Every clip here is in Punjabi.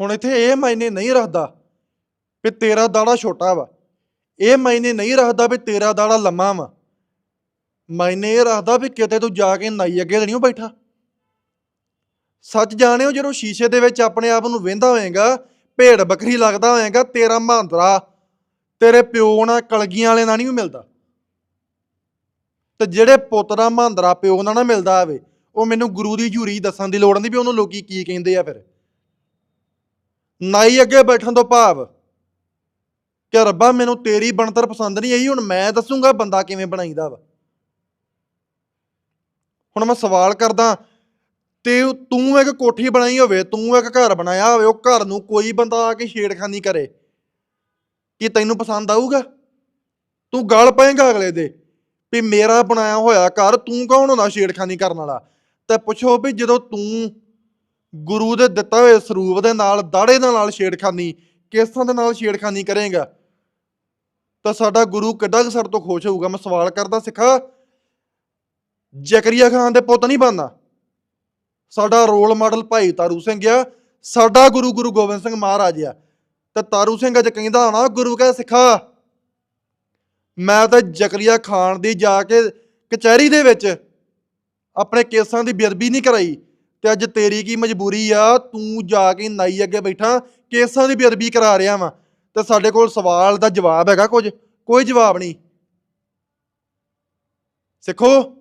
ਹੁਣ ਇੱਥੇ ਇਹ ਮਾਇਨੇ ਨਹੀਂ ਰੱਖਦਾ ਵੀ ਤੇਰਾ ਦਾੜਾ ਛੋਟਾ ਵਾ। ਇਹ ਮਾਇਨੇ ਨਹੀਂ ਰੱਖਦਾ ਵੀ ਤੇਰਾ ਦਾੜਾ ਲੰਮਾ ਵਾ। ਮਾਇਨੇ ਇਹ ਰੱਖਦਾ ਵੀ ਕਿਤੇ ਤੂੰ ਜਾ ਕੇ ਨਾਈ ਅੱਗੇ ਤਾਂ ਨਹੀਂ ਓ ਬੈਠਾ। ਸੱਚ ਜਾਣਿਓ ਜਦੋਂ ਸ਼ੀਸ਼ੇ ਦੇ ਵਿੱਚ ਆਪਣੇ ਆਪ ਨੂੰ ਵੇਂਦਾ ਹੋਏਗਾ ਭੇੜ ਬੱਕਰੀ ਲੱਗਦਾ ਹੋਏਗਾ, ਤੇਰਾ ਮਹਾਂਦਰਾ ਤੇਰੇ ਪਿਓ ਨਾਲ ਕਲਗੀਆਂ ਵਾਲੇ ਨਾਲ ਨਹੀਂ ਮਿਲਦਾ। ਤੇ ਜਿਹੜੇ ਪੁੱਤ ਦਾ ਮਹਾਂਦਰਾ ਪਿਓ ਨਾਲ ਨਾ ਮਿਲਦਾ ਆਵੇ ਉਹ ਮੈਨੂੰ ਗੁਰੂ ਦੀ ਝੂਰੀ ਦੱਸਣ ਦੀ ਲੋੜ ਨਹੀਂ ਵੀ ਉਹਨੂੰ ਲੋਕੀ ਕੀ ਕਹਿੰਦੇ ਆ ਫਿਰ। ਨਾਈ ਅੱਗੇ ਬੈਠਣ ਤੋਂ ਭਾਵ ਕਿ ਰੱਬਾ, ਮੈਨੂੰ ਤੇਰੀ ਬਣਤਰ ਪਸੰਦ ਨਹੀਂ ਆਈ, ਹੁਣ ਮੈਂ ਦੱਸੂਗਾ ਬੰਦਾ ਕਿਵੇਂ ਬਣਾਈਦਾ ਵਾ। ਹੁਣ ਮੈਂ ਸਵਾਲ ਕਰਦਾ, ਤੇ ਤੂੰ ਇੱਕ ਕੋਠੀ ਬਣਾਈ ਹੋਵੇ, ਤੂੰ ਇੱਕ ਘਰ ਬਣਾਇਆ ਹੋਵੇ, ਉਹ ਘਰ ਨੂੰ ਕੋਈ ਬੰਦਾ ਆ ਕੇ ਛੇੜਖਾਨੀ ਕਰੇ, ਕੀ ਤੈਨੂੰ ਪਸੰਦ ਆਊਗਾ? ਤੂੰ ਗਲ ਪਏਗਾ ਅਗਲੇ ਦੇ ਵੀ ਮੇਰਾ ਬਣਾਇਆ ਹੋਇਆ ਘਰ, ਤੂੰ ਕੌਣ ਹੁੰਦਾ ਛੇੜਖਾਨੀ ਕਰਨ ਵਾਲਾ? ਤੇ ਪੁੱਛੋ ਵੀ ਜਦੋਂ ਤੂੰ ਗੁਰੂ ਦੇ ਦਿੱਤੇ ਹੋਏ ਸਰੂਪ ਦੇ ਨਾਲ, ਦਾੜੇ ਦੇ ਨਾਲ ਛੇੜਖਾਨੀ, ਕੇਸਾਂ ਦੇ ਨਾਲ ਛੇੜਖਾਨੀ ਕਰੇਗਾ। ਤਾਂ ਸਾਡਾ ਗੁਰੂ ਕਿੱਡਾ ਕੁ ਸਾਡੇ ਤੋਂ ਖੁਸ਼ ਹੋਊਗਾ? ਮੈਂ ਸਵਾਲ ਕਰਦਾ ਸਿੱਖਾ, ਜ਼ਕਰੀਆ ਖਾਨ ਦੇ ਪੁੱਤ ਨਹੀਂ ਬਣਨਾ? ਸਾਡਾ ਰੋਲ ਮਾਡਲ ਭਾਈ ਤਾਰੂ ਸਿੰਘ ਆ। ਸਾਡਾ ਗੁਰੂ ਗੁਰੂ ਗੋਬਿੰਦ ਸਿੰਘ ਮਹਾਰਾਜ ਆ। ਤੇ ਤਾਰੂ ਸਿੰਘ ਅੱਜ ਕਹਿੰਦਾ ਹੋਣਾ ਗੁਰੂ ਕਹੇ ਸਿੱਖਾ, ਮੈਂ ਤਾਂ ਜ਼ਕਰੀਆ ਖਾਨ ਦੀ ਜਾ ਕੇ ਕਚਹਿਰੀ ਦੇ ਵਿੱਚ ਆਪਣੇ ਕੇਸਾਂ ਦੀ ਬੇਅਦਬੀ ਨਹੀਂ ਕਰਾਈ। ਤੇ ਅੱਜ ਤੇਰੀ ਕੀ ਮਜਬੂਰੀ ਆ? ਤੂੰ ਜਾ ਕੇ ਨਾਈ ਅੱਗੇ ਬੈਠਾ, ਕੇਸਾਂ ਦੀ ਬੇਅਦਬੀ ਕਰਾ ਰਿਹਾ ਵਾਂ। ਤੇ ਸਾਡੇ ਕੋਲ ਸਵਾਲ ਦਾ ਜਵਾਬ ਹੈਗਾ ਕੁਝ। ਕੋਈ ਜਵਾਬ ਨਹੀਂ। ਸਿੱਖੋ।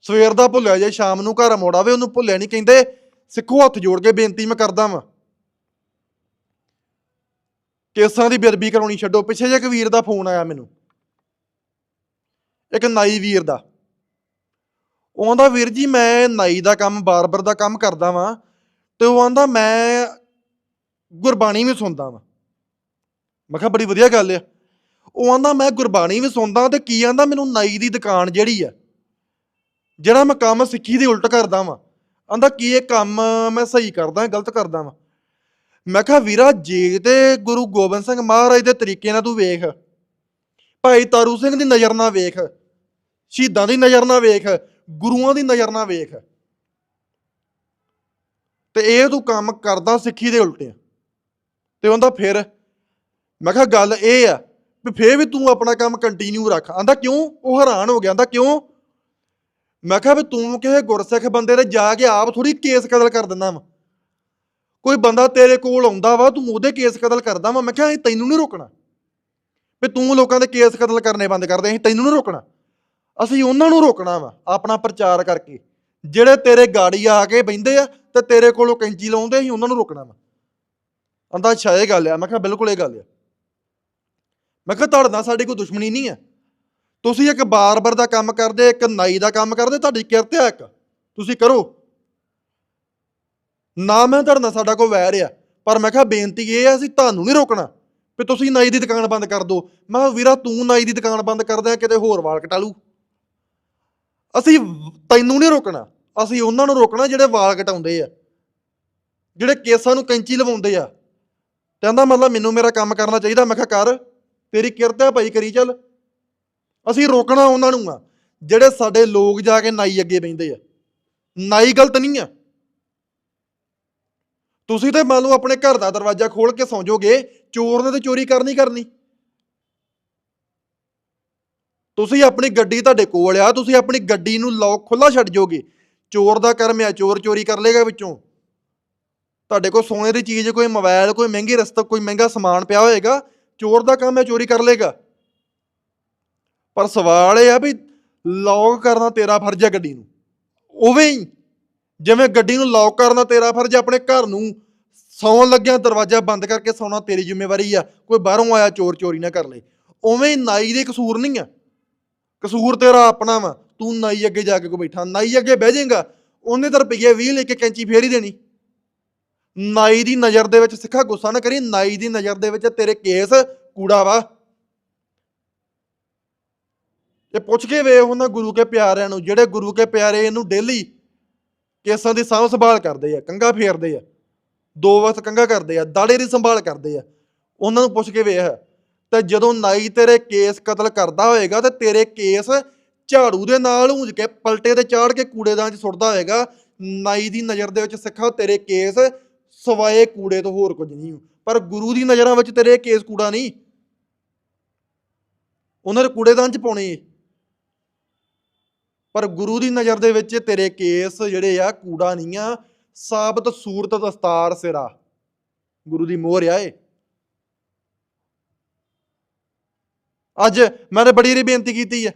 ਸਵੇਰ ਦਾ ਭੁੱਲਿਆ ਜੇ, ਸ਼ਾਮ ਨੂੰ ਘਰ ਮੋੜ ਆਵੇ ਉਹਨੂੰ ਭੁੱਲਿਆ ਨਹੀਂ ਕਹਿੰਦੇ। ਸਿੱਖੋ, ਹੱਥ ਜੋੜ ਕੇ ਬੇਨਤੀ ਮੈਂ ਕਰਦਾ ਵਾਂ। ਕੇਸਾਂ ਦੀ ਬੇਅਦਬੀ ਕਰਾਉਣੀ ਛੱਡੋ। ਪਿੱਛੇ ਜੇ ਇੱਕ ਵੀਰ ਦਾ ਫੋਨ ਆਇਆ ਮੈਨੂੰ। ਇੱਕ ਨਾਈ ਵੀਰ ਦਾ। ਉਹ ਆਂਦਾ, ਵੀਰ ਜੀ, ਮੈਂ ਨਾਈ ਦਾ ਕੰਮ, ਬਾਰਬਰ ਦਾ ਕੰਮ ਕਰਦਾ ਵਾਂ ਤੇ ਉਹ ਆਂਦਾ, ਮੈਂ ਗੁਰਬਾਣੀ ਵੀ ਸੁਣਦਾ ਵਾਂ। ਮੈਂ ਕਿਹਾ, ਬੜੀ ਵਧੀਆ ਗੱਲ ਆ। ਉਹ ਆਂਦਾ, ਮੈਂ ਗੁਰਬਾਣੀ ਵੀ ਸੁਣਦਾ ਤੇ ਕੀ ਆਂਦਾ, ਮੈਨੂੰ ਨਾਈ ਦੀ ਦੁਕਾਨ ਜਿਹੜੀ ਆ, ਜਿਹੜਾ ਮੈਂ ਕੰਮ ਸਿੱਖੀ ਦੇ ਉਲਟ ਕਰਦਾ ਵਾਂ। ਆਂਦਾ, ਕੀ ਇਹ ਕੰਮ ਮੈਂ ਸਹੀ ਕਰਦਾ, ਗਲਤ ਕਰਦਾ ਵਾਂ? ਮੈਂ ਕਿਹਾ, ਵੀਰਾ, ਜੇ ਤੇ ਗੁਰੂ ਗੋਬਿੰਦ ਸਿੰਘ ਮਹਾਰਾਜ ਦੇ ਤਰੀਕੇ ਨਾਲ ਤੂੰ ਵੇਖ, ਭਾਈ ਤਾਰੂ ਸਿੰਘ ਦੀ ਨਜ਼ਰ ਨਾਲ ਵੇਖ, ਸ਼ਹੀਦਾਂ ਦੀ ਨਜ਼ਰ ਨਾਲ ਵੇਖ ਗੁਰੂਆਂ ਦੀ ਨਜ਼ਰ ਨਾਲ ਵੇਖ। ਤੇ ਇਹ ਤੂੰ ਕੰਮ ਕਰਦਾ ਸਿੱਖੀ ਦੇ ਉਲਟੇ। ਤੇ ਉਹਦਾ ਫਿਰ ਮੈਂ ਕਿਹਾ ਗੱਲ ਇਹ ਆ ਵੀ ਫੇਰ ਵੀ ਤੂੰ ਆਪਣਾ ਕੰਮ ਕੰਟੀਨਿਊ ਰੱਖ। ਆਂਦਾ ਕਿਉਂ? ਉਹ ਹੈਰਾਨ ਹੋ ਗਿਆ। ਆਂਦਾ ਕਿਉਂ? ਮੈਂ ਕਿਹਾ ਵੀ ਤੂੰ ਕਿਸੇ ਗੁਰਸਿੱਖ ਬੰਦੇ ਦੇ ਜਾ ਕੇ ਆਪ ਥੋੜੀ ਕੇਸ ਕਤਲ ਕਰ ਦਿੰਦਾ ਵਾ। ਕੋਈ ਬੰਦਾ ਤੇਰੇ ਕੋਲ ਆਉਂਦਾ ਵਾ, ਤੂੰ ਉਹਦੇ ਕੇਸ ਕਤਲ ਕਰਦਾ ਵਾ। ਮੈਂ ਕਿਹਾ ਅਸੀਂ ਤੈਨੂੰ ਨਹੀਂ ਰੋਕਣਾ। ਵੀ ਤੂੰ ਲੋਕਾਂ ਦੇ ਕੇਸ ਕਤਲ ਕਰਨੇ ਬੰਦ ਕਰਦੇ ਅਸੀਂ ਤੈਨੂੰ ਨਹੀਂ ਰੋਕਣਾ। ਅਸੀਂ ਉਹਨਾਂ ਨੂੰ ਰੋਕਣਾ ਵਾ, ਆਪਣਾ ਪ੍ਰਚਾਰ ਕਰਕੇ। ਜਿਹੜੇ ਤੇਰੇ ਗਾੜੀ ਆ ਕੇ ਬੈੰਦੇ ਆ, ਤੇ ਤੇਰੇ ਕੋਲੋਂ ਕੈਂਚੀ ਲਾਉਂਦੇ, ਅਸੀਂ ਉਹਨਾਂ ਨੂੰ ਰੋਕਣਾ ਵਾ। ਆਂਦਾ ਅੱਛਾ ਇਹ ਗੱਲ ਆ, ਮੈਂ ਕਿਹਾ ਬਿਲਕੁਲ ਇਹ ਗੱਲ ਆ। ਮੈਂ ਕਿਹਾ ਤੁਹਾਡੇ ਨਾਲ ਸਾਡੀ ਕੋਈ ਦੁਸ਼ਮਣੀ ਨਹੀਂ ਆ। ਤੁਸੀਂ ਇੱਕ ਬਾਰਬਰ ਦਾ ਕੰਮ ਕਰਦੇ, ਇੱਕ ਨਾਈ ਦਾ ਕੰਮ ਕਰਦੇ, ਤੁਹਾਡੀ ਕਿਰਤ ਆ ਇੱਕ। ਤੁਸੀਂ ਕਰੋ। ਨਾ ਮੈਂ ਤੁਹਾਡੇ ਨਾਲ ਸਾਡਾ ਕੋਈ ਵੈਰ ਆ, ਪਰ ਮੈਂ ਕਿਹਾ ਬੇਨਤੀ ਇਹ ਆ, ਅਸੀਂ ਤੁਹਾਨੂੰ ਨਹੀਂ ਰੋਕਣਾ ਵੀ ਤੁਸੀਂ ਨਾਈ ਦੀ ਦੁਕਾਨ ਬੰਦ ਕਰ ਦਿਓ। ਮੈਂ ਕਿਹਾ ਵੀਰਾ, ਤੂੰ ਨਾਈ ਦੀ ਦੁਕਾਨ ਬੰਦ ਕਰਦਾ ਕਿਤੇ ਹੋਰ ਵਾਲ ਕਟਾ ਲੂ ਅਸੀਂ ਤੈਨੂੰ ਨਹੀਂ ਰੋਕਣਾ, ਅਸੀਂ ਉਹਨਾਂ ਨੂੰ ਰੋਕਣਾ ਜਿਹੜੇ ਵਾਲ ਕਟਾਉਂਦੇ ਆ, ਜਿਹੜੇ ਕੇਸਾਂ ਨੂੰ ਕੈਂਚੀ ਲਵਾਉਂਦੇ ਆ। ਕਹਿੰਦਾ ਮਤਲਬ ਮੈਨੂੰ ਮੇਰਾ ਕੰਮ ਕਰਨਾ ਚਾਹੀਦਾ, ਮੈਂ ਕਿਹਾ ਕਰ, ਤੇਰੀ ਕਿਰਤ ਹੈ ਭਾਈ ਕਰੀ ਚੱਲ। ਅਸੀਂ ਰੋਕਣਾ ਉਹਨਾਂ ਨੂੰ ਆ, ਜਿਹੜੇ ਸਾਡੇ ਲੋਕ ਜਾ ਕੇ ਨਾਈ ਅੱਗੇ ਬੈੰਦੇ ਆ। ਨਾਈ ਗਲਤ ਨਹੀਂ ਆ। ਤੁਸੀਂ ਤੇ ਮੰਨ ਲਓ ਆਪਣੇ ਘਰ ਦਾ ਦਰਵਾਜ਼ਾ ਖੋਲ ਕੇ ਸੌਂ ਜਾਓਗੇ, ਚੋਰ ਨੇ ਤੇ ਚੋਰੀ ਕਰਨੀ ਕਰਨੀ। ਤੁਸੀਂ ਆਪਣੀ ਗੱਡੀ ਤੁਹਾਡੇ ਕੋਲ ਆ, ਤੁਸੀਂ ਆਪਣੀ ਗੱਡੀ ਨੂੰ ਲੌਕ ਖੁੱਲਾ ਛੱਡ ਜਾਓਗੇ। ਚੋਰ ਦਾ ਕਰਮ ਆ, ਚੋਰ ਚੋਰੀ ਕਰ ਲੇਗਾ ਵਿੱਚੋਂ। ਤੁਹਾਡੇ ਕੋਲ ਸੋਨੇ ਦੀ ਚੀਜ਼, ਕੋਈ ਮੋਬਾਈਲ ਕੋਈ ਮਹਿੰਗੀ ਰਸਤਾ, ਕੋਈ ਮਹਿੰਗਾ ਸਮਾਨ ਪਿਆ ਹੋਏਗਾ, ਚੋਰ ਦਾ ਕੰਮ ਹੈ ਚੋਰੀ ਕਰ ਲੇਗਾ। ਪਰ ਸਵਾਲ ਇਹ ਆ ਵੀ ਲੌਕ ਕਰਨਾ ਤੇਰਾ ਫਰਜ਼ ਹੈ ਗੱਡੀ ਨੂੰ। ਉਵੇਂ ਹੀ, ਜਿਵੇਂ ਗੱਡੀ ਨੂੰ ਲੌਕ ਕਰਨਾ ਤੇਰਾ ਫਰਜ਼ ਆਪਣੇ ਘਰ ਨੂੰ ਸੌਣ ਲੱਗਿਆ ਦਰਵਾਜ਼ਾ ਬੰਦ ਕਰਕੇ ਸੌਣਾ ਤੇਰੀ ਜ਼ਿੰਮੇਵਾਰੀ ਆ, ਕੋਈ ਬਾਹਰੋਂ ਆਇਆ ਚੋਰ ਚੋਰੀ ਨਾ ਕਰ ਲੇ। ਉਵੇਂ ਹੀ ਨਾਈ ਦੇ ਕਸੂਰ ਨਹੀਂ ਆ। ਕਸੂਰ ਤੇਰਾ ਆਪਣਾ ਵਾ। ਤੂੰ ਨਾਈ ਅੱਗੇ ਜਾ ਕੇ ਕੋ ਬੈਠਾ, ਨਾਈ ਅੱਗੇ ਬਹਿ ਜਾਏਗਾ। ਉਹਨੇ ਤਾਂ ਰੁਪਈਏ 20 ਲੈ ਕੇ ਕੈਂਚੀ ਫੇਰ ਹੀ ਦੇਣੀ। ਨਾਈ ਦੀ ਨਜ਼ਰ ਦੇ ਵਿੱਚ ਸਿੱਖਾ ਗੁੱਸਾ ਨਾ ਕਰੀ, ਨਾਈ ਦੀ ਨਜ਼ਰ ਦੇ ਵਿੱਚ ਤੇਰੇ ਕੇਸ ਕੂੜਾ ਵਾ। ਇਹ ਪੁੱਛ ਕੇ ਵੇ ਉਹਨਾਂ ਗੁਰੂ ਕੇ ਪਿਆਰਿਆਂ ਨੂੰ, ਜਿਹੜੇ ਗੁਰੂ ਕੇ ਪਿਆਰੇ ਇਹਨੂੰ ਡੇਲੀ ਕੇਸਾਂ ਦੀ ਸਾਂਭ ਸੰਭਾਲ ਕਰਦੇ ਆ ਕੰਗਾ ਫੇਰਦੇ ਆ। ਦੋ ਵਕਤ ਕੰਗਾ ਕਰਦੇ ਆ, ਦਾੜੇ ਦੀ ਸੰਭਾਲ ਕਰਦੇ ਆ। ਉਹਨਾਂ ਨੂੰ ਪੁੱਛ ਕੇ ਵੇਖ। ਤੇ ਜਦੋਂ ਨਾਈ ਤੇਰੇ ਕੇਸ ਕਤਲ ਕਰਦਾ ਹੋਏਗਾ ਤੇ ਤੇਰੇ ਕੇਸ ਝਾੜੂ ਦੇ ਨਾਲ ਉਂਝ ਕੇ ਪਲਟੇ ਤੇ ਚਾੜ ਕੇ ਕੂੜੇਦਾਨ 'ਚ ਸੁੱਟਦਾ ਹੋਏਗਾ, ਨਾਈ ਦੀ ਨਜ਼ਰ ਦੇ ਵਿੱਚ ਸਿੱਖਾ ਤੇਰੇ ਕੇਸ ਸਵਾਏ ਕੂੜੇ ਤੋਂ ਹੋਰ ਕੁਝ ਨਹੀਂ। ਪਰ ਗੁਰੂ ਦੀ ਨਜ਼ਰਾਂ ਵਿੱਚ ਤੇਰੇ ਕੇਸ ਕੂੜਾ ਨਹੀਂ। ਉਹਨਾਂ ਦੇ ਕੂੜੇਦਾਨ ਚ ਪਾਉਣੇ ਪਰ ਗੁਰੂ ਦੀ ਨਜ਼ਰ ਦੇ ਵਿੱਚ ਤੇਰੇ ਕੇਸ ਜਿਹੜੇ ਆ ਕੂੜਾ ਨਹੀਂ ਆ। ਸਾਬਤ ਸੂਰਤ ਦਸਤਾਰ ਸਿਰਾ। ਗੁਰੂ ਦੀ ਮੋਹਰ ਆ ਅੱਜ ਮੈਂ ਤੇ ਬੜੀ ਰੀ ਬੇਨਤੀ ਕੀਤੀ ਹੈ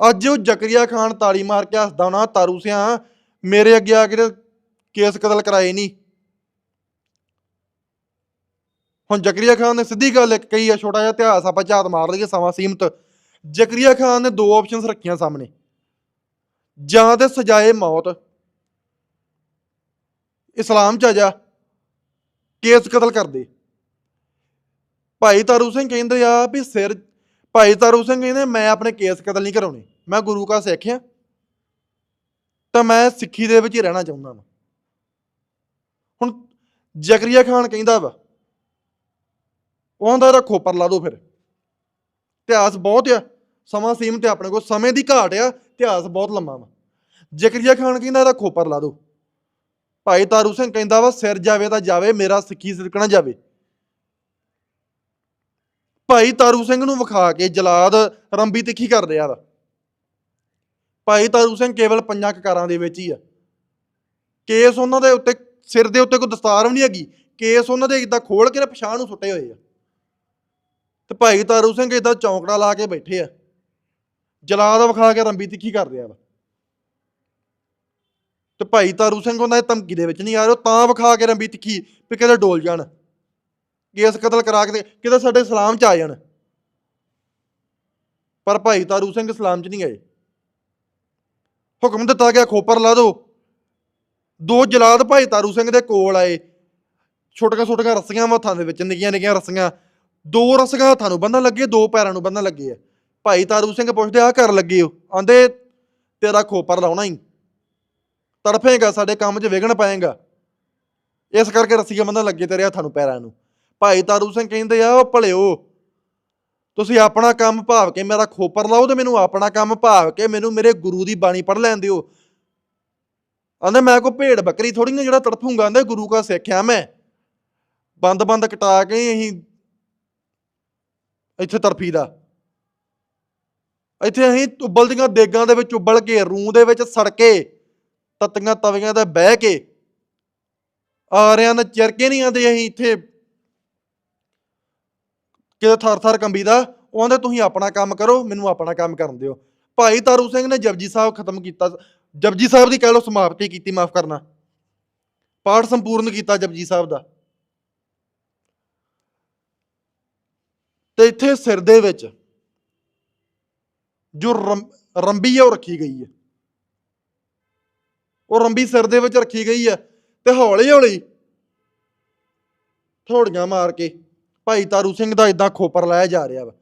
ਅੱਜ ਉਹ ਜ਼ਕਰੀਆ ਖਾਨ ਤਾੜੀ ਮਾਰ ਕੇ ਹੱਸਦਾ ਹੋਣਾ, ਤਾਰੂ ਸਿਆ, ਮੇਰੇ ਅੱਗੇ ਆ ਕੇ ਕੇਸ ਕਤਲ ਕਰਾਏ ਨਹੀਂ ਹੁਣ ਜ਼ਕਰੀਆ ਖਾਨ ਨੇ ਸਿੱਧੀ ਗੱਲ ਇੱਕ ਕਹੀ ਆ, ਛੋਟਾ ਜਿਹਾ ਇਤਿਹਾਸ ਆਪਾਂ ਝਾਤ ਮਾਰ ਲਈਏ ਸਮਾਂ ਸੀਮਤ। ਜ਼ਕਰੀਆ ਖਾਨ ਨੇ ਦੋ ਆਪਸ਼ਨਸ ਰੱਖੀਆਂ ਸਾਹਮਣੇ। ਜਾਂ ਤੇ ਸਜਾਏ ਮੌਤ। ਇਸਲਾਮ ਚ ਆ ਜਾ, ਕੇਸ ਕਤਲ ਕਰ ਦੇ। ਭਾਈ ਤਾਰੂ ਸਿੰਘ ਕਹਿੰਦੇ ਆ ਵੀ ਸਿਰ, ਭਾਈ ਤਾਰੂ ਸਿੰਘ ਕਹਿੰਦੇ, ਮੈਂ ਆਪਣੇ ਕੇਸ ਕਤਲ ਨਹੀਂ ਕਰਾਉਣੇ, ਮੈਂ ਗੁਰੂ ਕਾ ਸਿੱਖ ਆ। ਤਾਂ ਮੈਂ ਸਿੱਖੀ ਦੇ ਵਿੱਚ ਹੀ ਰਹਿਣਾ ਚਾਹੁੰਦਾ ਹਾਂ ਹੁਣ ਜ਼ਕਰੀਆ ਖਾਨ ਕਹਿੰਦਾ ਵਾ, ਉਹਦਾ ਰੱਖੋ ਪਰ ਲਾ ਦੋ ਫਿਰ। ਇਤਿਹਾਸ ਬਹੁਤ ਆ, ਸਮਾਂ ਸੀਮਤ ਆ ਆਪਣੇ ਕੋਲ, ਸਮੇਂ ਦੀ ਘਾਟ ਆ, ਇਤਿਹਾਸ ਬਹੁਤ ਲੰਮਾ ਵਾ। ਜ਼ਕਰੀਆ ਖਾਨ ਕਹਿੰਦਾ ਇਹਦਾ ਖੋਪਰ ਲਾ ਦੋ। ਭਾਈ ਤਾਰੂ ਸਿੰਘ ਕਹਿੰਦਾ ਵਾ, ਸਿਰ ਜਾਵੇ ਤਾਂ ਜਾਵੇ, ਮੇਰਾ ਸਿੱਖੀ ਸਿਰਕਣਾ ਜਾਵੇ। ਭਾਈ ਤਾਰੂ ਸਿੰਘ ਨੂੰ ਵਿਖਾ ਕੇ ਜਲਾਦ ਰੰਬੀ ਤਿੱਖੀ ਕਰ ਰਿਹਾ ਵਾ। ਭਾਈ ਤਾਰੂ ਸਿੰਘ ਕੇਵਲ ਪੰਜਾਂ ਕਕਾਰਾਂ ਦੇ ਵਿੱਚ ਹੀ ਆ। ਕੇਸ ਉਹਨਾਂ ਦੇ ਉੱਤੇ, ਸਿਰ ਦੇ ਉੱਤੇ ਕੋਈ ਦਸਤਾਰ ਵੀ ਨਹੀਂ ਹੈਗੀ। ਕੇਸ ਉਹਨਾਂ ਦੇ ਇਦਾਂ ਖੋਲ ਕੇ ਨਾ ਪਛਾਣ ਨੂੰ ਸੁੱਟੇ ਹੋਏ ਆ। ਤੇ ਭਾਈ ਤਾਰੂ ਸਿੰਘ ਇਦਾਂ ਚੌਂਕੜਾ ਲਾ ਕੇ ਬੈਠੇ ਆ। ਜਲਾਦ ਵਿਖਾ ਕੇ ਰੰਬੀ ਤਿੱਖੀ ਕਰ ਰਿਹਾ ਵਾ। ਤੇ ਭਾਈ ਤਾਰੂ ਸਿੰਘ ਉਹਨਾਂ ਦੀ ਧਮਕੀ ਦੇ ਵਿੱਚ ਨਹੀਂ ਆ ਰਿਹਾ, ਉਹ ਤਾਂ ਵਿਖਾ ਕੇ ਰੰਬੀ ਤਿੱਖੀ ਵੀ ਕਿਤੇ ਡੋਲ ਜਾਣ। ਕੇਸ ਕਤਲ ਕਰਾ ਕੇ ਕਿਤੇ ਸਾਡੇ ਸਲਾਮ ਚ ਆ ਜਾਣ। ਪਰ ਭਾਈ ਤਾਰੂ ਸਿੰਘ ਇਸਲਾਮ ਚ ਨਹੀਂ ਗਏ ਹੁਕਮ ਦਿੱਤਾ ਗਿਆ, ਖੋਪਰ ਲਾ ਦੋ। ਦੋ ਜਲਾਦ ਭਾਈ ਤਾਰੂ ਸਿੰਘ ਦੇ ਕੋਲ ਆਏ। ਛੋਟੀਆਂ ਛੋਟੀਆਂ ਰੱਸੀਆਂ ਹੱਥਾਂ ਦੇ ਵਿੱਚ, ਨਿੱਕੀਆਂ ਨਿੱਕੀਆਂ ਰੱਸੀਆਂ। ਦੋ ਰੱਸੀਆਂ ਹੱਥਾਂ ਨੂੰ ਬੰਨਣ ਲੱਗੇ, ਦੋ ਪੈਰਾਂ ਨੂੰ ਬੰਨਣ ਲੱਗੇ ਆ। ਭਾਈ ਤਾਰੂ ਸਿੰਘ ਪੁੱਛਦੇ ਆ ਕਰ ਲੱਗੇ ਹੋ? ਆਂਦੇ, ਤੇਰਾ ਖੋਪਰ ਲਾਉਣਾ ਹੀ ਤੜਫੇਗਾ, ਸਾਡੇ ਕੰਮ 'ਚ ਵਿਘਨ ਪਾਏਗਾ। ਇਸ ਕਰਕੇ ਰੱਸੀਆਂ ਬੰਨਣ ਲੱਗੇ ਤੇਰੇ ਹੱਥਾਂ ਨੂੰ, ਪੈਰਾਂ ਨੂੰ। ਭਾਈ ਤਾਰੂ ਸਿੰਘ ਕਹਿੰਦੇ ਆ, ਉਹ ਭਲਿਓ, ਤੁਸੀਂ ਆਪਣਾ ਕੰਮ ਭਾਵ ਕੇ ਮੇਰਾ ਖੋਪਰ ਲਾਓ ਤੇ ਮੈਨੂੰ ਆਪਣਾ ਕੰਮ ਭਾਵ ਕੇ ਮੈਨੂੰ ਮੇਰੇ ਗੁਰੂ ਦੀ ਬਾਣੀ ਪੜ੍ਹ ਲੈਣ ਦਿਓ। ਆਂਦੇ ਮੈਂ ਕੋ ਭੇਡ ਬੱਕਰੀ ਥੋੜੀ ਨਾ ਜਿਹੜਾ ਤੜਫੂੰਗਾ ਆਂਦੇ ਗੁਰੂ ਕਾ ਸਿੱਖਿਆ ਮੈਂ। ਬੰਦ ਬੰਦ ਕਟਾ ਕੇ ਅਸੀਂ ਇੱਥੇ ਤਰਫੀ ਦਾ। ਇੱਥੇ ਅਸੀਂ ਉਬਲਦੀਆਂ ਦੇਗਾਂ ਦੇ ਵਿੱਚ ਉਬਲ ਕੇ ਰੂਹ ਦੇ ਵਿੱਚ ਸੜਕੇ ਤਤੀਆਂ ਤਵੀਆਂ ਤੇ ਬਹਿ ਕੇ, ਆਰਿਆਂ ਨਾਲ ਚਰਕੇ ਨਹੀਂ ਆਂਦੇ ਅਸੀਂ ਇੱਥੇ ਕਿਤੇ ਥਰ ਥਰ ਕੰਬੀਦਾ ਉਹ ਆਂਦੇ ਤੁਸੀਂ ਆਪਣਾ ਕੰਮ ਕਰੋ, ਮੈਨੂੰ ਆਪਣਾ ਕੰਮ ਕਰਨ ਦਿਓ। ਭਾਈ ਤਾਰੂ ਸਿੰਘ ਨੇ ਜਪਜੀ ਸਾਹਿਬ ਖਤਮ ਕੀਤਾ, ਜਪਜੀ ਸਾਹਿਬ ਦੀ ਕਹਿ ਲਓ ਸਮਾਪਤੀ ਕੀਤੀ, ਮਾਫ ਕਰਨਾ। ਪਾਠ ਸੰਪੂਰਨ ਕੀਤਾ ਜਪਜੀ ਸਾਹਿਬ ਦਾ। ਤੇ ਇੱਥੇ ਸਿਰ ਦੇ ਵਿੱਚ ਜੋ ਰੰ- ਰੰਬੀ ਹੈ ਉਹ ਰੱਖੀ ਗਈ ਹੈ ਉਹ ਰੰਬੀ ਸਿਰ ਦੇ ਵਿੱਚ ਰੱਖੀ ਗਈ ਹੈ ਤੇ ਹੌਲੀ ਹੌਲੀ ਥੋੜੀਆਂ ਮਾਰ ਕੇ ਭਾਈ ਤਾਰੂ ਸਿੰਘ ਦਾ ਇਦਾਂ ਖੋਪਰ ਲਾਇਆ ਜਾ ਰਿਹਾ ਵਾ।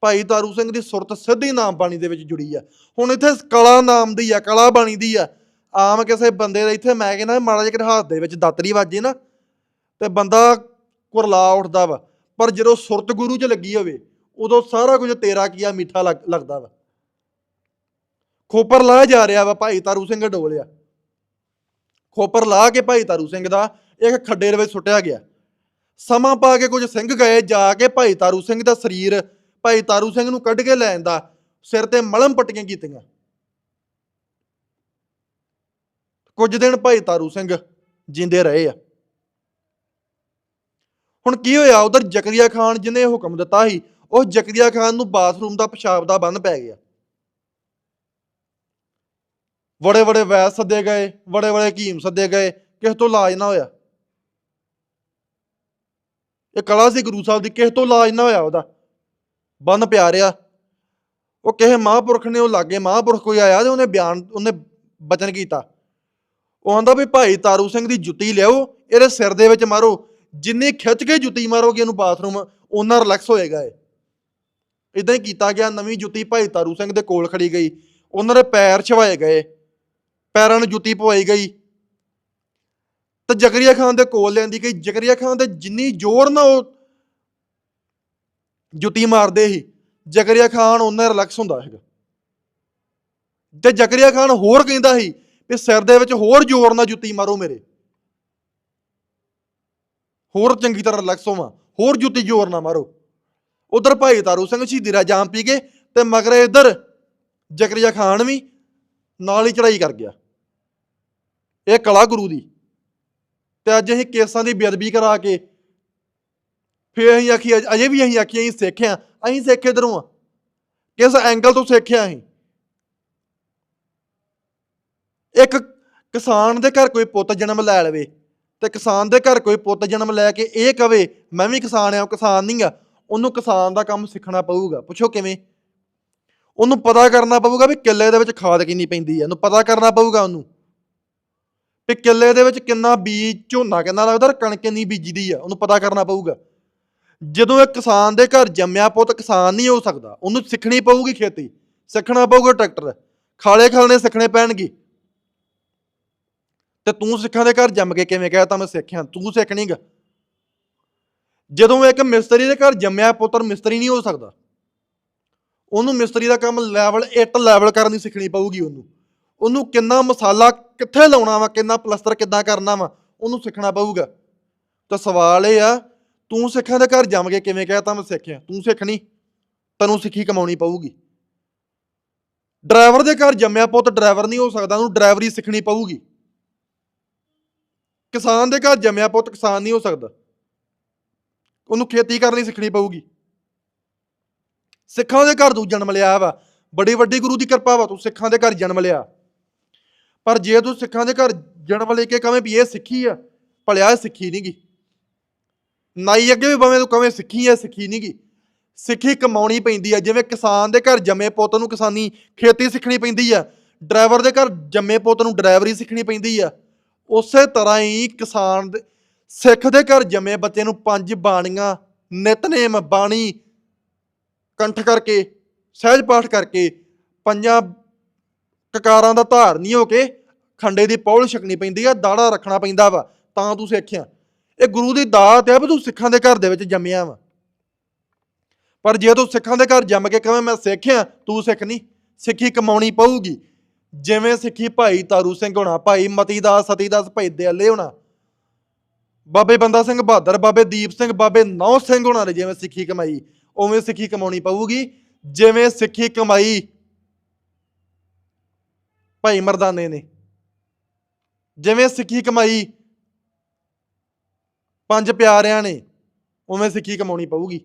ਭਾਈ ਤਾਰੂ ਸਿੰਘ ਦੀ ਸੁਰਤ ਸਿੱਧੀ ਨਾਮ ਬਾਣੀ ਦੇ ਵਿੱਚ ਜੁੜੀ ਆ। ਹੁਣ ਇੱਥੇ ਕਲਾ ਨਾਮ ਦੀ ਆ, ਕਲਾ ਬਾਣੀ ਦੀ ਆ। ਆਮ ਕਿਸੇ ਬੰਦੇ ਦਾ ਇੱਥੇ ਮੈਂ ਕਹਿੰਦਾ ਮਾੜਾ ਜਿਹਾ ਕਿਤੇ ਹੱਥ ਦੇ ਵਿੱਚ ਦਾਤਰੀ ਵੱਜੇ ਨਾ, ਤੇ ਬੰਦਾ ਕੁਰਲਾ ਉੱਠਦਾ ਵਾ। ਪਰ ਜਦੋਂ ਸੁਰਤ ਗੁਰੂ 'ਚ ਲੱਗੀ ਹੋਵੇ, ਉਦੋਂ ਸਾਰਾ ਕੁਝ ਤੇਰਾ ਕੀਆ ਮਿੱਠਾ ਲੱਗ- ਲੱਗਦਾ ਵਾ। ਖੋਪਰ ਲਾਇਆ ਜਾ ਰਿਹਾ ਵਾ ਭਾਈ ਤਾਰੂ ਸਿੰਘ ਡੋਲਿਆ ਖੋਪਰ ਲਾ ਕੇ ਭਾਈ ਤਾਰੂ ਸਿੰਘ ਦਾ ਇੱਕ ਖੱਡੇ ਦੇ ਵਿੱਚ ਸੁੱਟਿਆ ਗਿਆ। ਸਮਾਂ ਪਾ ਕੇ ਕੁਝ ਸਿੰਘ ਗਏ ਜਾ ਕੇ ਭਾਈ ਤਾਰੂ ਸਿੰਘ ਦਾ ਸਰੀਰ, ਭਾਈ ਤਾਰੂ ਸਿੰਘ ਨੂੰ ਕੱਢ ਕੇ ਲੈ ਆਂਦਾ ਸਿਰ ਤੇ ਮਲਮ ਪੱਟੀਆਂ ਕੀਤੀਆਂ। ਕੁਝ ਦਿਨ ਭਾਈ ਤਾਰੂ ਸਿੰਘ ਜਿੰਦੇ ਰਹੇ ਆ। ਹੁਣ ਕੀ ਹੋਇਆ, ਉਧਰ ਜ਼ਕਰੀਆ ਖਾਨ ਜਿਹਨੇ ਹੁਕਮ ਦਿੱਤਾ ਸੀ, ਉਹ ਜ਼ਕਰੀਆ ਖਾਨ ਨੂੰ ਬਾਥਰੂਮ ਦਾ ਪਿਸ਼ਾਬ ਦਾ ਬੰਦ ਪੈ ਗਿਆ। ਬੜੇ ਬੜੇ ਵੈਸ ਸੱਦੇ ਗਏ ਬੜੇ ਬੜੇ ਹਕੀਮ ਸੱਦੇ ਗਏ, ਕਿਸੇ ਤੋਂ ਇਲਾਜ ਨਾ ਹੋਇਆ। ਇਹ ਕਲਾ ਸੀ ਗੁਰੂ ਸਾਹਿਬ ਦੀ, ਕਿਸੇ ਤੋਂ ਇਲਾਜ ਨਾ ਹੋਇਆ ਉਹਦਾ। ਬੰਦ ਪਿਆ ਰਿਹਾ ਉਹ ਕਿਸੇ ਮਹਾਂਪੁਰਖ ਨੇ ਉਹ ਲਾਗੇ, ਮਹਾਂਪੁਰਖ ਕੋਈ ਆਇਆ ਤੇ ਉਹਨੇ ਬਿਆਨ, ਉਹਨੇ ਬਚਨ ਕੀਤਾ। ਉਹ ਆਂਦਾ ਵੀ ਭਾਈ ਤਾਰੂ ਸਿੰਘ ਦੀ ਜੁੱਤੀ ਲਿਆਓ, ਇਹਦੇ ਸਿਰ ਦੇ ਵਿੱਚ ਮਾਰੋ। ਜਿੰਨੀ ਖਿੱਚ ਕੇ ਜੁੱਤੀ ਮਾਰੋਗੇ ਇਹਨੂੰ ਬਾਥਰੂਮ ਉਹਨਾਂ ਰਿਲੈਕਸ ਹੋਏਗਾ ਇਹ। ਇਦਾਂ ਹੀ ਕੀਤਾ ਗਿਆ, ਨਵੀਂ ਜੁੱਤੀ ਭਾਈ ਤਾਰੂ ਸਿੰਘ ਦੇ ਕੋਲ ਖੜੀ ਗਈ। ਉਹਨਾਂ ਦੇ ਪੈਰ ਛਵਾਏ ਗਏ। ਪੈਰਾਂ ਨੂੰ ਜੁੱਤੀ ਪਵਾਈ ਗਈ। ਤੇ ਜ਼ਕਰੀਆ ਖਾਨ ਦੇ ਕੋਲ ਲੈਂਦੀ ਗਈ। ਜ਼ਕਰੀਆ ਖਾਨ ਦੇ ਜਿੰਨੀ ਜ਼ੋਰ ਨਾਲ ਉਹ ਜੁੱਤੀ ਮਾਰਦੇ ਸੀ, ਜ਼ਕਰੀਆ ਖਾਨ ਉਹਨਾਂ ਰਿਲੈਕਸ ਹੁੰਦਾ ਹੈਗਾ ਤੇ ਜ਼ਕਰੀਆ ਖਾਨ ਹੋਰ ਕਹਿੰਦਾ ਸੀ ਵੀ ਸਿਰ ਦੇ ਵਿੱਚ ਹੋਰ ਜ਼ੋਰ ਨਾਲ ਜੁੱਤੀ ਮਾਰੋ ਮੇਰੇ। ਹੋਰ ਚੰਗੀ ਤਰ੍ਹਾਂ ਰਿਲੈਕਸ ਹੋਵਾਂ, ਹੋਰ ਜੁੱਤੀ ਜ਼ੋਰ ਨਾ ਮਾਰੋ। ਉਧਰ ਭਾਈ ਤਾਰੂ ਸਿੰਘ ਸ਼ਹੀਦੀ ਦਾ ਜਾਮ ਪੀ ਕੇ ਤੇ ਮਗਰੇ ਇੱਧਰ ਜ਼ਕਰੀਆ ਖਾਨ ਵੀ ਨਾਲ ਹੀ ਚੜਾਈ ਕਰ ਗਿਆ। ਇਹ ਕਲਾ ਗੁਰੂ ਦੀ ਤੇ ਅੱਜ ਅਸੀਂ ਕੇਸਾਂ ਦੀ ਬੇਅਦਬੀ ਕਰਾ ਕੇ ਫੇਰ ਅਸੀਂ ਆਖੀ, ਅਜੇ ਵੀ ਅਸੀਂ ਆਖੀ ਅਸੀਂ ਸਿੱਖਿਆ, ਅਸੀਂ ਸਿੱਖ ਇੱਧਰੋਂ ਆ? ਕਿਸ ਐਂਗਲ ਤੋਂ ਸਿੱਖਿਆ ਅਸੀਂ? ਇੱਕ ਕਿਸਾਨ ਦੇ ਘਰ ਕੋਈ ਪੁੱਤ ਜਨਮ ਲੈ ਲਵੇ ਤੇ ਕਿਸਾਨ ਦੇ ਘਰ ਕੋਈ ਪੁੱਤ ਜਨਮ ਲੈ ਕੇ ਇਹ ਕਵੇ, ਮੈਂ ਵੀ ਕਿਸਾਨ ਆ ਕਿਸਾਨ ਨਹੀਂ ਆ। ਉਹਨੂੰ ਕਿਸਾਨ ਦਾ ਕੰਮ ਸਿੱਖਣਾ ਪਊਗਾ। ਪੁੱਛੋ ਕਿਵੇਂ? ਉਹਨੂੰ ਪਤਾ ਕਰਨਾ ਪਊਗਾ ਵੀ ਕਿੱਲੇ ਦੇ ਵਿੱਚ ਖਾਦ ਕਿੰਨੀ ਪੈਂਦੀ ਆ। ਉਹਨੂੰ ਪਤਾ ਕਰਨਾ ਪਊਗਾ ਉਹਨੂੰ। ਵੀ ਕਿੱਲੇ ਦੇ ਵਿੱਚ ਕਿੰਨਾ ਬੀਜ, ਝੋਨਾ ਕਿੰਨਾ ਲੱਗਦਾ ਤੇ ਕਣਕ ਕਿੰਨੀ ਬੀਜੀਦੀ ਆ, ਉਹਨੂੰ ਪਤਾ ਕਰਨਾ ਪਊਗਾ। ਜਦੋਂ ਇਹ ਕਿਸਾਨ ਦੇ ਘਰ ਜੰਮਿਆ ਪੁੱਤ ਕਿਸਾਨ ਨਹੀਂ ਹੋ ਸਕਦਾ, ਉਹਨੂੰ ਸਿੱਖਣੀ ਪਊਗੀ ਖੇਤੀ, ਸਿੱਖਣਾ ਪਊਗਾ ਟਰੈਕਟਰ, ਖਾਲੇ ਖਾਲਣੇ ਸਿੱਖਣੇ ਪੈਣਗੇ। ਤੇ ਤੂੰ ਸਿੱਖਾਂ ਦੇ ਘਰ ਜੰਮ ਕੇ ਕਿਵੇਂ ਕਹਿ ਤਾਂ ਮੈਂ ਸਿੱਖਿਆ, ਤੂੰ ਸਿੱਖ ਨਹੀਂਗਾ ਜਦੋਂ ਇੱਕ ਮਿਸਤਰੀ ਦੇ ਘਰ ਜੰਮਿਆ ਪੁੱਤਰ ਮਿਸਤਰੀ ਨਹੀਂ ਹੋ ਸਕਦਾ, ਉਹਨੂੰ ਮਿਸਤਰੀ ਦਾ ਕੰਮ ਲੈਵਲ ਇੱਟ ਲੈਵਲ ਕਰਨੀ ਸਿੱਖਣੀ ਪਊਗੀ ਉਹਨੂੰ। ਉਹਨੂੰ ਕਿੰਨਾ ਮਸਾਲਾ ਕਿੱਥੇ ਲਾਉਣਾ ਵਾ, ਕਿੰਨਾ ਪਲਸਤਰ ਕਿੱਦਾਂ ਕਰਨਾ ਵਾ, ਉਹਨੂੰ ਸਿੱਖਣਾ ਪਊਗਾ। ਤਾਂ ਸਵਾਲ ਇਹ ਆ, ਤੂੰ ਸਿੱਖਾਂ ਦੇ ਘਰ ਜੰਮ ਕੇ ਕਿਵੇਂ ਕਹਿ ਤਾ ਮੈਂ ਸਿੱਖਿਆ। ਤੂੰ ਸਿੱਖਣੀ, ਤੈਨੂੰ ਸਿੱਖੀ ਕਮਾਉਣੀ ਪਊਗੀ। ਡਰਾਈਵਰ ਦੇ ਘਰ ਜੰਮਿਆ ਪੁੱਤ ਡਰਾਈਵਰ ਨਹੀਂ ਹੋ ਸਕਦਾ, ਉਹਨੂੰ ਡਰਾਈਵਰੀ ਸਿੱਖਣੀ ਪਊਗੀ। ਕਿਸਾਨ ਦੇ ਘਰ ਜੰਮਿਆ ਪੁੱਤ ਕਿਸਾਨ ਨਹੀਂ ਹੋ ਸਕਦਾ। ਉਹਨੂੰ ਖੇਤੀ ਕਰਨੀ ਸਿੱਖਣੀ ਪਊਗੀ। ਸਿੱਖਾਂ ਦੇ ਘਰ ਤੂੰ ਜਨਮ ਲਿਆ ਵਾ, ਬੜੀ ਵੱਡੀ ਗੁਰੂ ਦੀ ਕਿਰਪਾ ਵਾ, ਤੂੰ ਸਿੱਖਾਂ ਦੇ ਘਰ ਜਨਮ ਲਿਆ। ਪਰ ਜੇ ਤੂੰ ਸਿੱਖਾਂ ਦੇ ਘਰ ਜਨਮ ਲੈ ਕੇ ਕਵੇਂ ਵੀ ਇਹ ਸਿੱਖੀ ਆ, ਭਲਿਆ ਇਹ ਸਿੱਖੀ ਨਹੀਂਗੀ ਨਾਈ ਅੱਗੇ ਵੀ ਭਾਵੇਂ ਤੂੰ ਕਵੇਂ ਸਿੱਖੀ ਆ ਸਿੱਖੀ ਨਹੀਂਗੀ ਸਿੱਖੀ ਕਮਾਉਣੀ ਪੈਂਦੀ ਆ, ਜਿਵੇਂ ਕਿਸਾਨ ਦੇ ਘਰ ਜੰਮੇ ਪੁੱਤ ਨੂੰ ਕਿਸਾਨੀ ਖੇਤੀ ਸਿੱਖਣੀ ਪੈਂਦੀ ਆ, ਡਰਾਈਵਰ ਦੇ ਘਰ ਜੰਮੇ ਪੁੱਤ ਨੂੰ ਡਰਾਈਵਰੀ ਸਿੱਖਣੀ ਪੈਂਦੀ ਆ, ਉਸੇ ਤਰ੍ਹਾਂ ਹੀ ਕਿਸਾਨ ਦੇ ਸਿੱਖ ਦੇ ਘਰ ਜੰਮੇ ਬੱਚੇ ਨੂੰ ਪੰਜ ਬਾਣੀਆਂ, ਨਿਤਨੇਮ ਬਾਣੀ, ਕੰਠ ਕਰਕੇ, ਸਹਿਜ ਪਾਠ ਕਰਕੇ, ਪੰਜਾਂ ਕਕਾਰਾਂ ਦਾ ਧਾਰਨੀ ਹੋ ਕੇ ਖੰਡੇ ਦੀ ਪੌਲ ਛਕਣੀ ਪੈਂਦੀ ਆ, ਦਾੜਾ ਰੱਖਣਾ ਪੈਂਦਾ ਵਾ, ਤਾਂ ਤੂੰ ਸਿੱਖਿਆ। ਇਹ ਗੁਰੂ ਦੀ ਦਾਤ ਹੈ ਵੀ ਤੂੰ ਸਿੱਖਾਂ ਦੇ ਘਰ ਦੇ ਵਿੱਚ ਜੰਮਿਆ ਵਾ। ਪਰ ਜੇ ਤੂੰ ਸਿੱਖਾਂ ਦੇ ਘਰ ਜੰਮ ਕੇ ਕਵੇਂ ਮੈਂ ਸਿੱਖਿਆ, ਤੂੰ ਸਿੱਖ ਨਹੀਂ, ਸਿੱਖੀ ਕਮਾਉਣੀ ਪਊਗੀ। ਜਿਵੇਂ ਸਿੱਖੀ ਭਾਈ ਤਾਰੂ ਸਿੰਘ ਹੋਣਾ, ਭਾਈ ਮਤੀ ਦਾਸ ਸਤੀ ਦਾਸ ਭਾਈ ਦਿਆਲੇ ਹੋਣਾ। ਬਾਬੇ ਬੰਦਾ ਸਿੰਘ ਬਹਾਦਰ, ਬਾਬੇ ਦੀਪ ਸਿੰਘ, ਬਾਬੇ ਨੌ ਸਿੰਘ ਹੋਣਾ ਨੇ ਜਿਵੇਂ ਸਿੱਖੀ ਕਮਾਈ, ਉਵੇਂ ਸਿੱਖੀ ਕਮਾਉਣੀ ਪਊਗੀ। ਜਿਵੇਂ ਸਿੱਖੀ ਕਮਾਈ ਭਾਈ ਮਰਦਾਨੇ ਨੇ। ਜਿਵੇਂ ਸਿੱਖੀ ਕਮਾਈ ਪੰਜ ਪਿਆਰਿਆਂ ਨੇ ਉਵੇਂ ਸਿੱਖੀ ਕਮਾਉਣੀ ਪਊਗੀ।